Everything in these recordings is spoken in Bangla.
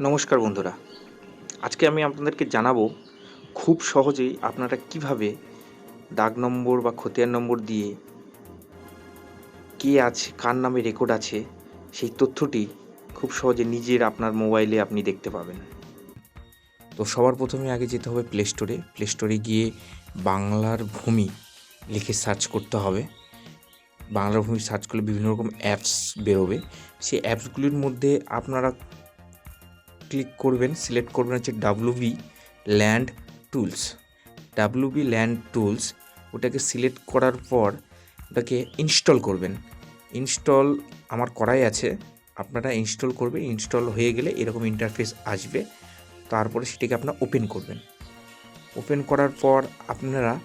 নমস্কার বন্ধুরা। আজকে আমি আপনাদেরকে জানাব খুব সহজেই আপনারা কীভাবে দাগ নম্বর বা খতিয়ান নম্বর দিয়ে কে আছে, কার নামে রেকর্ড আছে, সেই তথ্যটি খুব সহজে নিজের আপনার মোবাইলে আপনি দেখতে পাবেন। তো সবার প্রথমে আগে যেতে হবে প্লে স্টোরে প্লে স্টোরে গিয়ে বাংলার ভূমি লিখে সার্চ করতে হবে। বাংলার ভূমি সার্চ করলে বিভিন্ন রকম অ্যাপস বেরোবে। সেই অ্যাপসগুলির মধ্যে আপনারা ক্লিক করবেন সিলেক্ট করবেন হচ্ছে WB land tools WB land tools ওটাকে সিলেক্ট করার পর ওটাকে ইনস্টল করবেন। ইনস্টল আমার করাই আছে। আপনারা ইনস্টল করবে ইনস্টল হয়ে গেলে এরকম ইন্টারফেস আসবে। তারপরে সেটাকে আপনারা ওপেন করবেন। ওপেন করার পর আপনারা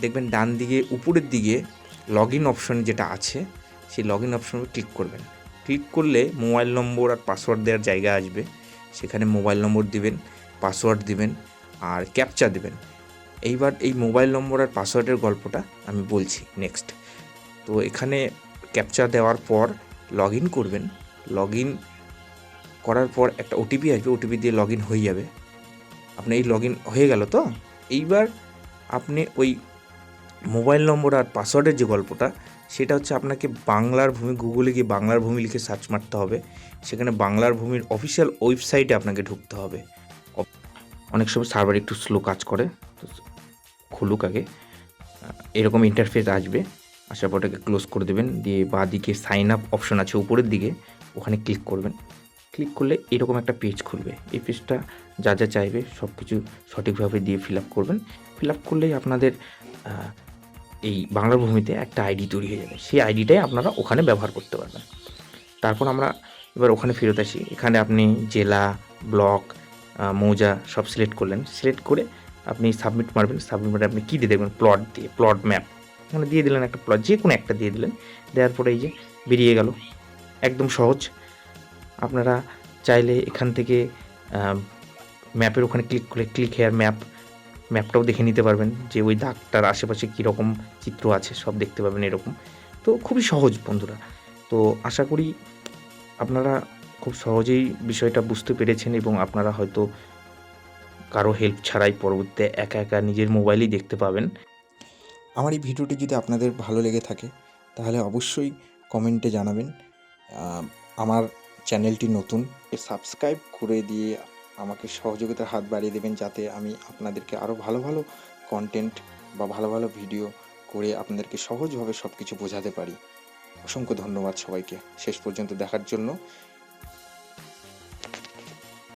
দেখবেন ডান দিকে, উপরের দিকে লগ ইন অপশন যেটা আছে, সেই লগ ইন অপশনে ক্লিক করবেন। ক্লিক করলে মোবাইল নম্বর আর পাসওয়ার্ড দেওয়ার জায়গা আসবে। সেখানে মোবাইল নম্বর দিবেন, পাসওয়ার্ড দিবেন আর ক্যাপচা দিবেন। এইবার এই মোবাইল নম্বর আর পাসওয়ার্ডের গল্পটা আমি বলছি নেক্সট তো এখানে ক্যাপচা দেওয়ার পর লগ ইন করবেন। লগ ইন করার পর একটা ওটিপি আসবে ওটিপি দিয়ে লগ ইন হয়ে যাবে। আপনি এই লগ ইন হয়ে গেল তো? এইবার আপনি ওই মোবাইল নম্বর আর পাসওয়ার্ডের যে গল্পটা, সেটা হচ্ছে আপনাকে বাংলার ভূমি, গুগলে গিয়ে বাংলার ভূমি লিখে সার্চ মারতে হবে। সেখানে বাংলার ভূমির অফিসিয়াল ওয়েবসাইটে আপনাকে ঢুকতে হবে। অনেক সময় সার্ভার একটু স্লো কাজ করে, তো খুলুক আগে। এরকম ইন্টারফেস আসবে। আসার পর ওটাকে ক্লোজ করে দেবেন। দিয়ে বাঁ দিকে সাইন আপ অপশন আছে উপরের দিকে, ওখানে ক্লিক করবেন। ক্লিক করলে এরকম একটা পেজ খুলবে। এই পেজটা যা যা চাইবে সব কিছু সঠিকভাবে দিয়ে ফিল আপ করবেন। ফিল আপ করলেই আপনাদের এই বাংলার ভূমিতে একটা আইডি তৈরি হয়ে যাবে। সেই আইডিটাই আপনারা ওখানে ব্যবহার করতে পারবেন। তারপর আমরা এবার ওখানে ফেরত আসি। এখানে আপনি জেলা, ব্লক মৌজা সব সিলেক্ট করলেন। সিলেক্ট করে আপনি সাবমিট মারবেন। সাবমিট মারে আপনি কী দিয়ে দেখবেন? প্লট দিয়ে প্লট ম্যাপ মানে দিয়ে দিলেন একটা প্লট যে কোনো একটা দিয়ে দিলেন। দেওয়ার পরে এই যে বেরিয়ে গেল। একদম সহজ। আপনারা চাইলে এখান থেকে ম্যাপের ওখানে ক্লিক করে ক্লিক হেয়ার ম্যাপ ম্যাপটাও দেখে নিতে পারবেন যে ওই দাগটার আশেপাশে কীরকম চিত্র আছে, সব দেখতে পাবেন এরকম। তো খুবই সহজ বন্ধুরা। তো আশা করি আপনারা খুব সহজেই বিষয়টা বুঝতে পেরেছেন এবং আপনারা হয়তো কারও হেল্প ছাড়াই পরবর্তীতে একা একা নিজের মোবাইলেই দেখতে পাবেন। আমার এই ভিডিওটি যদি আপনাদের ভালো লেগে থাকে, তাহলে অবশ্যই কমেন্টে জানাবেন। আমার চ্যানেলটি নতুন সাবস্ক্রাইব করে দিয়ে আমাকে সহযোগিতার হাত বাড়িয়ে দেবেন যাতে আমি আপনাদেরকে আরও ভালো ভালো কন্টেন্ট বা ভালো ভালো ভিডিও করে আপনাদেরকে সহজভাবে সব কিছু বোঝাতে পারি। অসংখ্য ধন্যবাদ সবাইকে। শেষ পর্যন্ত দেখার জন্য